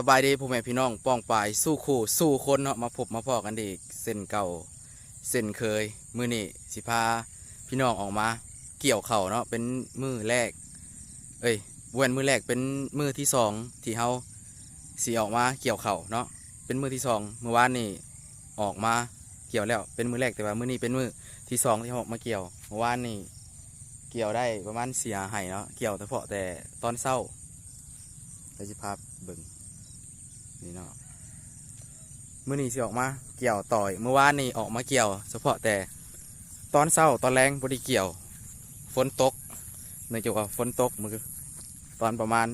สบายดีพ่อแม่พี่น้องป้องปายสู้คู่สู้คนเนาะมาพบมาพอกันอีกเส้นเก่าเส้นเคย มือนี่สิพาพี่น้องออกมา เกี่ยวเข่าเนาะเป็นมือแรก เอ้ยเวนมือแรกเป็นมือที่สองที่เฮาสีออกมาเกี่ยวเข่าเนาะเป็นมือที่สองเมื่อวานนี่ออกมาเกี่ยวแล้วเป็นมือแรกแต่ว่ามือนี้เป็นมือที่สองที่เฮาออกมาเกี่ยวเมื่อวานนี่เกี่ยวได้ประมาณเสียหายเนาะเกี่ยวแต่เพาะแต่ตอนเศร้าเดี๋ยวจะพา เบิ่งนี่เนาะมื่อนี้สิออกมาเกี่ยวต่อยเมื่อวานนี่ออกมาเกี่ยว เฉพาะแต่ตอนเช้าตอนแรงบริเกี่ยว ฝนตกเนื่องจากว่าฝนตกมือตอนประมาณ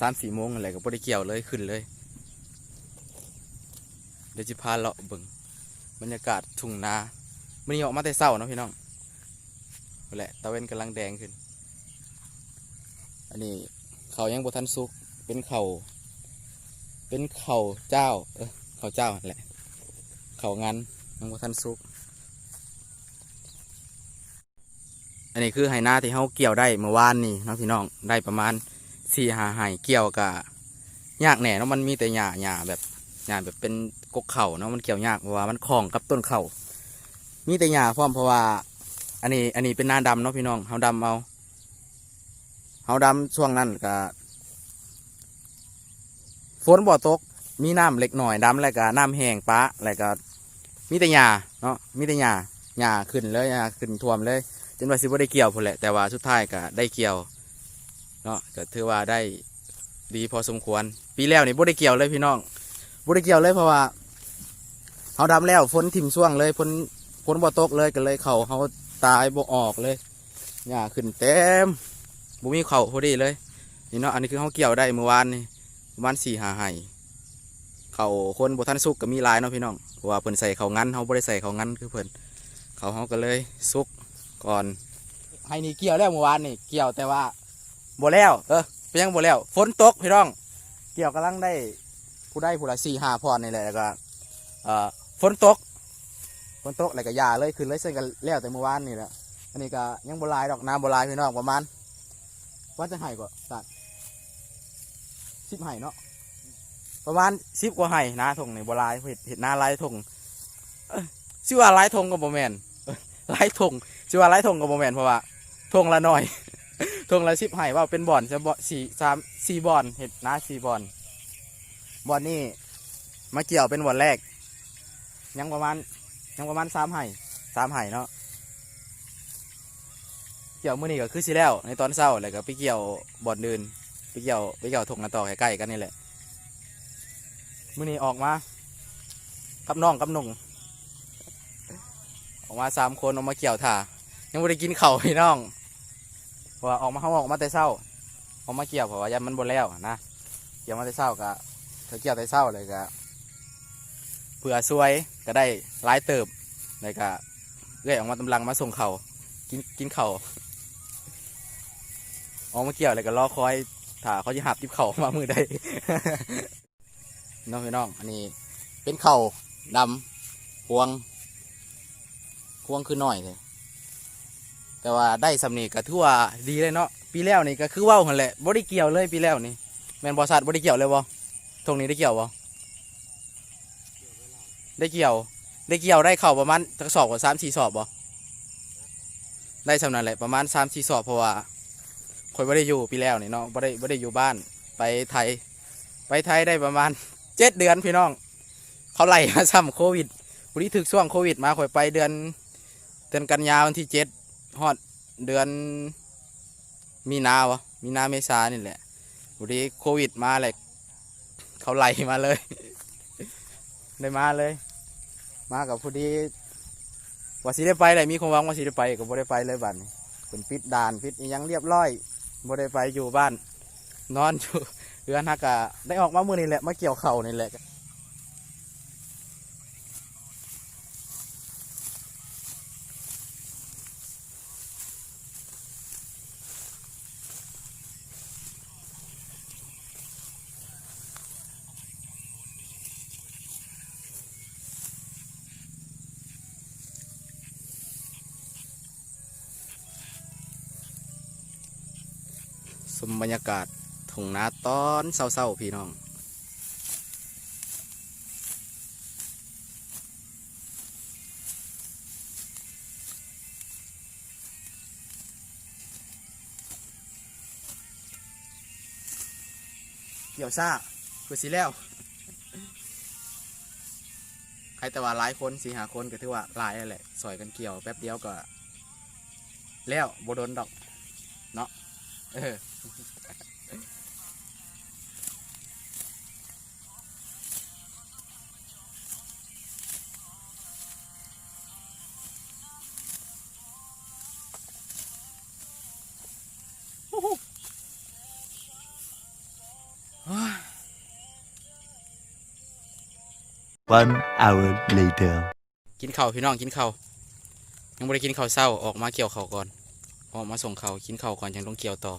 สามสี่โมงอะไรก็บริเกี่ยวเลยขึ้นเลย เดี๋ยวจะพาเลาะเบิ่งบรรยากาศทุ่งนามื่อนี้ออกมาแต่เช้าเนาะพี่น้องนั่แหละตะเวนกำลังแดงขึ้น อันนี้เขายังบทันสุกเป็นเขา เป็นเข่าเจ้า เออเข่าเจ้าแหละ เข่างันนังวัทันซุก อันนี้คือไหหน้าที่เขาเกี่ยวได้เมื่อวานนี่เนาะพี่น้องได้ประมาณสี่หาไหเกี่ยวกับยากแหน่เนาะมันมีแต่หญ้าหญ้าแบบหญ้าแบบเป็นกกเข่าเนาะมันเกี่ยวยากเพราะว่ามันคล้องกับต้นเข่ามีแต่หญ้าพร้อมเพราะว่า อันนี้อันนี้เป็นหน้าดำเนาะพี่น้องเขาดำเอาเขาดำช่วงนั้นก็ ฝนบ่ตก มีน้ำเล็กหน่อยดำแล้วก็น้ำแห้งปะแล้วก็มีแต่หญ้าเนาะมีแต่หญ้าหญ้าขึ้นเลยหญ้าขึ้นท่วมเลยจนว่าสิบ่ได้เกี่ยวพุ่นแหละแต่ว่าสุดท้ายก็ได้เกี่ยวเนาะก็ถือว่าได้ดีพอสมควร ปีแล้วนี่บ่ได้เกี่ยวเลยพี่น้องบ่ได้เกี่ยวเลยเพราะว่าเขาดำแล้วฝนทิ่มช่วงเลยฝนฝนบ่ตกเลยก็เลยเขาเขาตายบ่ออกเลยหญ้าขึ้นเต็มบ่มีเขาพอดีเลยนี่เนาะอันนี้คือเขาเกี่ยวได้เมื่อวานนี่ ประมาณสี่หาไห้เขาคนบทันสุกก็มีลายเนาะพี่น้องเพราะว่าเพิ่นใส่เขางั้นเขาบ่ได้ใส่เขางั้นคือเพิ่นเขาเขาก็เลยสุกก่อนไห้นี่เกี่ยวแล้วเมื่อวานนี่เกี่ยวแต่ว่าบ่แล้ว เออเป็นยังบ่แล้วฝนตกพี่น้อง เกี่ยวกำลังได้ผู้ได้ผู้ละสี่ห้าพรนี่แหละแล้วก็เอ่อฝนตกฝนตกแล้วก็ยาเลยขึ้นเลยเส้นกันแล้วแต่เมื่อวานนี่แหละอันนี้ก็ยังบ่ลายดอกน้ำบ่ลายพี่น้องประมาณว่าจะให้ก็สัตว์ สิบไห่เนาะประมาณสิบกว่าไห่นาทงในบัวลายเห็ดเห็ดนาลายทงชื่อว่าลายทงกับโบแมนลายทงชื่อว่าลายทงกับโบแมนเพราะว่าทงละหน่อยทงละสิบไห่ว่าเป็นบ่อนจะบ่สี่สามสี่บ่อนเห็ดนาสี่บ่อนบ่อนนี่มาเกี่ยวเป็นบ่อนแรก ยังประมาณยังประมาณสามไห่สามไห่เนาะเกี่ยวมื้อนี้ก็คือสิแล้ว ในตอนเช้าแล้วก็ไปเกี่ยวบ่อนอื่น ไปเกี่ยวไปเกี่ยวถกกันต่อใกล้ๆกันนี่แหละมื่อนี้ออกมากับน้องกับหนุ่งออกมาสามคนออกมาเกี่ยวถ่ายังไม่ได้กินเข่าพี่น้องเพราะว่าออกมาเขาออกมาแต่เช้า ออกมาเกี่ยวเพราะว่ายันมันบนแล้วนะเกี่ยวมาแต่เช้าก็ถ้าเกี่ยวแต่เช้าเลยก็เผื่อซวยก็ได้หลายเติบเลยก็เรื่อยออกมาตำลังมาส่งเข่ากินกินเข่าออกมาเกี่ยวเลยก็รอคอย ถ้าเขาจะหับติบเข่ามามือได้น้องพี่น้อง อันนี้ เป็นเข่าดำพวง พวงคือหน้อยเลยแต่ว่าได้สำนีก็ถือว่าดีเลยเนาะปีแล้วนี่ก็คือว่าวหันแหละบ่ได้เกี่ยวเลยปีแล้วนี่แมนบอสัตบ่ได้เกี่ยวเลยบ่ทงนี้ได้เกี่ยวบ่ได้เกี่ยว ได้เกี่ยวได้เข่าประมาณจักสอบกว่าสามสี่สอบบ่ได้สำนันแหละประมาณสามสี่สอบเพราะว่า คอยไม่ได้อยู่ปีแล้วนี่เนาะไม่ได้ไม่ได้อยู่บ้านไปไทย ไปไทยได้ประมาณเจ็ดเดือนพี่น้อง เขาไล่มาซ้ำโควิดวันนี้ถึกช่วงโควิด มาคอยไปเดือนเดือนกันยาวันที่เจ็ดฮอดเดือนมีนาวะมีนาเมษานี่แหละวันนี้โควิดมาเลยเขาไล่มาเลย ได้มาเลย มากับพอดีว่าสิได้ไปเลยมีความหวังว่าสิได้ไปก็บ่ได้ไปเลยบัดนี้เป็นปิดด่านปิดยังเรียบร้อย บ่ได้ไปอยู่บ้าน นอนอยู่เรือนฮักกะได้ออกมาเมื่อนี่แหละมาเกี่ยวเข่านี่แหละ สมบรรยากาศถุงนาตอนเศร้าๆพี่น้องเกี่ยวซ่าคือสีแล้วใครแต่ว่าหลายคนสีหาคนก็ถือว่าหลายแหละสอยกันเกี่ยวแป๊บเดียวก็ แล้วโบดนดอก เนาะเออ One hour later. กินข้าวพี่น้องกินข้าวยังไม่ได้กินข้าวเศร้าออกมาเกี่ยวข้าวก่อนออกมาส่งข้าวกินข้าวก่อนยังต้องเกี่ยวต่อ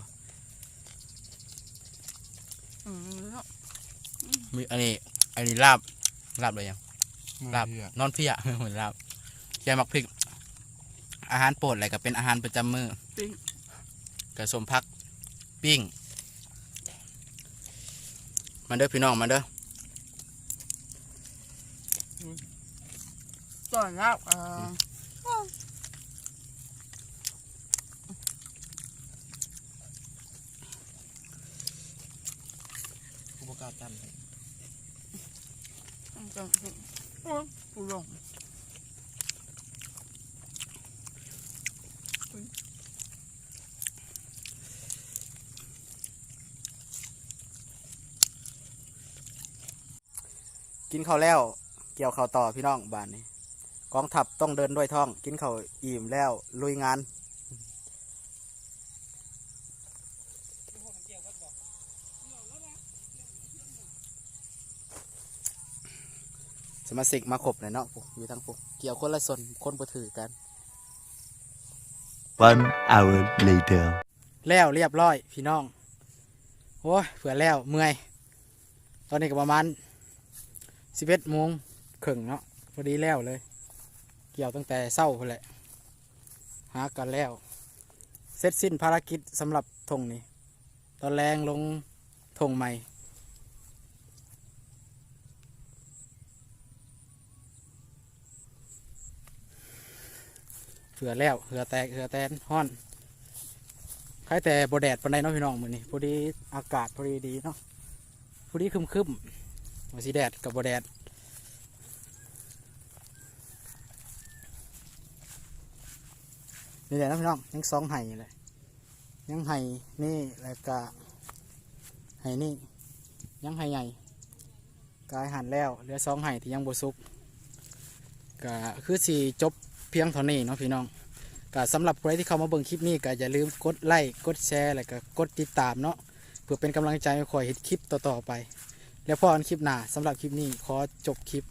อืมแล้วมีอันนี้อันนี้ลาบลาบเลยยังลาบนอนเพียเหมือนลาบแกงมักพริก อาหารโปรดอะไรก็เป็นอาหารประจำมือปิ้งกระสมพักปิ้ง มาเด้อพี่น้องมาเด้อก่อนแล้วเอ่ออุปการจันจังสิโอ้ยกูลง กินข้าวแล้ว เกี่ยวข้าวต่อพี่น้องบ้านนี้ กองทัพต้องเดินด้วยท้อง กินข้าวอิ่มแล้ว ลุยงานสมาชิกมาครบเลยเนาะปุ๊มีทั้งปุ๊เกี่ยวคนละส่วนคนบ่ถือกัน One hour later. แล้วเรียบร้อยพี่น้อง โอ้ยเผื่อแล้วเมื่อย ตอนนี้ก็ประมาณ สิบเอ็ดโมงครึ่งเนาะพอดีแล้วเลย เกี่ยวตั้งแต่เศร้าพอแหละหากันแล้ว เสร็จสิ้นภารกิจสำหรับธงนี้ ตอนแรงลงธงใหม่เผื่อแล้วเผื่อแตกเผื่อแตนห้อนใครแต่บแดดปันไดเนาะพี่น้องมือนี้พอดีอากาศพอดีดีเนาะพอดีคึมคึม ๆว่าสีแดดกับบแดดนี่แหละนะพี่น้องยังสองไห่เลยยังไห่นี่แล้วก็ไห่นี่ยังไห่ใหญ่กายหันแล้วเหลือสองไห่ที่ยังบสุกก็คือสีจบเพียงเท่านี้เนาะพี่น้องก็สำหรับใครที่เข้ามาเบิ่งคลิปนี้ก็อย่าลืมกดไลค์กดแชร์แล้วก็กดติดตามเนาะเพื่อเป็นกำลังใจให้คอยเห็นคลิปต่อๆไป แล้วพอกันคลิปหน้าสำหรับคลิปนี้ขอจบคลิป